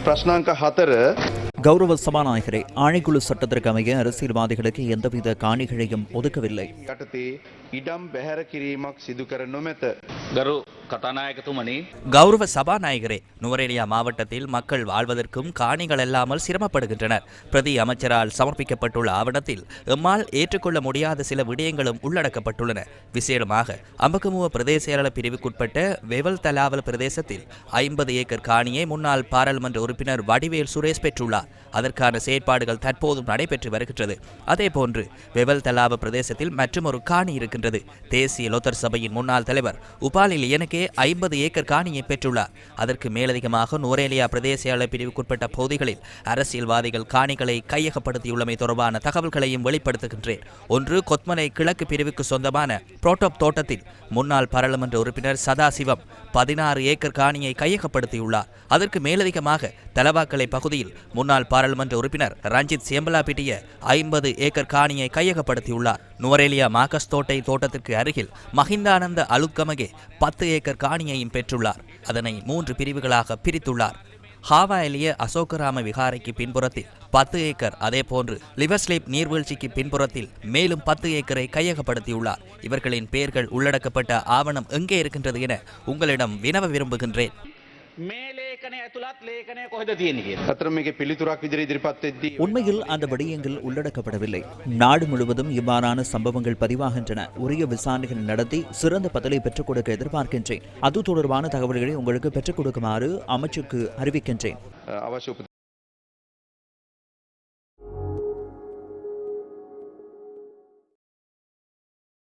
ප්‍රශ්නාංක හතර கௌரவ சபாநாயகரே ஆணைக்குழு சட்டத்திற்கு அமைய அரசியல்வாதிகளுக்கு எந்தவித காணிகளையும் ஒதுக்கவில்லை යටතේ ඉඩම් බැහැර කිරීමක් සිදු කර கதாநாயகத்துமணி கௌரவ சபாநாயகரே நுவரேலியா மாவட்டத்தில் மக்கள் வாழ்வதற்கும் காணிகள் இல்லாமல் சிரமப்படுகின்றனர். பிரதி அமைச்சரால் சமர்ப்பிக்கப்பட்டுள்ள ஆவணத்தில் எம்மால் ஏற்றுக்கொள்ள முடியாத சில விடயங்களும் உள்ளடக்கப்பட்டுள்ளன. விசேடமாக அம்பகமுவ பிரதேச செயலர் பிரிவுக்குட்பட்ட வெவல் தலாவல் பிரதேசத்தில் ஐம்பது ஏக்கர் காணியை முன்னாள் பாராளுமன்ற உறுப்பினர் வடிவேல் சுரேஷ் பெற்றுள்ளார். அதற்கான செயற்பாடுகள் தற்போதும் நடைபெற்று வருகின்றது. அதேபோன்று வெவல் தலாவ பிரதேசத்தில் மற்றும் ஒரு காணி இருக்கின்றது. தேசிய லோத்தர் சபையின் முன்னாள் தலைவர் உபாலில் எனக்கே ஐம்பது ஏக்கர் காணியை பெற்றுள்ளார். அதற்கு மேலதிகமாக நோரேலியா பிரதேச செயலாளர் பிரிவுக்குட்பட்ட பகுதிகளில் அரசியல்வாதிகள் காணிகளை கையகப்படுத்தியுள்ளமை தொடர்பான தகவல்களையும் வெளிப்படுத்துகின்றேன். ஒன்று கொத்மலை கிழக்கு பிரிவுக்கு சொந்தமான புரோட்டோப் தோட்டத்தில் முன்னாள் பாராளுமன்ற உறுப்பினர் சதாசிவம் பதினாறு ஏக்கர் காணியை கையகப்படுத்தியுள்ளார். அதற்கு மேலதிகமாக தலவாக்கலை பகுதியில் முன்னாள் பாராளுமன்ற உறுப்பினர் ரஞ்சித் சேம்பலாபிட்டிய ஐம்பது ஏக்கர் காணியை கையகப்படுத்தியுள்ளார். நுவரேலியா மாகஸ் தோட்டை தோட்டத்திற்கு அருகில் மஹிந்தானந்த அலுக்கமகே பத்து ஏக்கர் காணியையும் பெற்றுள்ளார். அதனை மூன்று பிரிவுகளாக பிரித்துள்ளார். ஹாவாயிலிய அசோகராம விகாரைக்கு பின்புறத்தில் பத்து ஏக்கர் அதே போன்று லிவர்ஸ்லீப் நீர்வீழ்ச்சிக்கு பின்புறத்தில் மேலும் பத்து ஏக்கரை கையகப்படுத்தியுள்ளார். இவர்களின் பெயர்கள் உள்ளடக்கப்பட்ட ஆவணம் எங்கே இருக்கின்றது என உங்களிடம் வினவ விரும்புகின்றேன். ලේඛනය ඇතුළත් ලේඛනය කොහෙද තියෙන කිය. අතර මේක පිළිතුරක් විදිර ඉදිරිපත් වෙද්දී உண்மையில் அந்த விடயங்கள் உள்ளடக்கப்படவில்லை நாடு முழுவதும் இவ்வாறான சம்பவங்கள் பதிவாகின்றன உரிய விசாரணைகள் நடத்தி சிறந்த பதிலை பெற்றுக் கொடுக்க எதிர்பார்க்கின்றேன் அது தொடர்பான தகவல்களை உங்களுக்கு பெற்றுக் கொடுக்குமாறு அமைச்சுக்கு அறிவிக்கின்றேன் අවශ්‍ය උප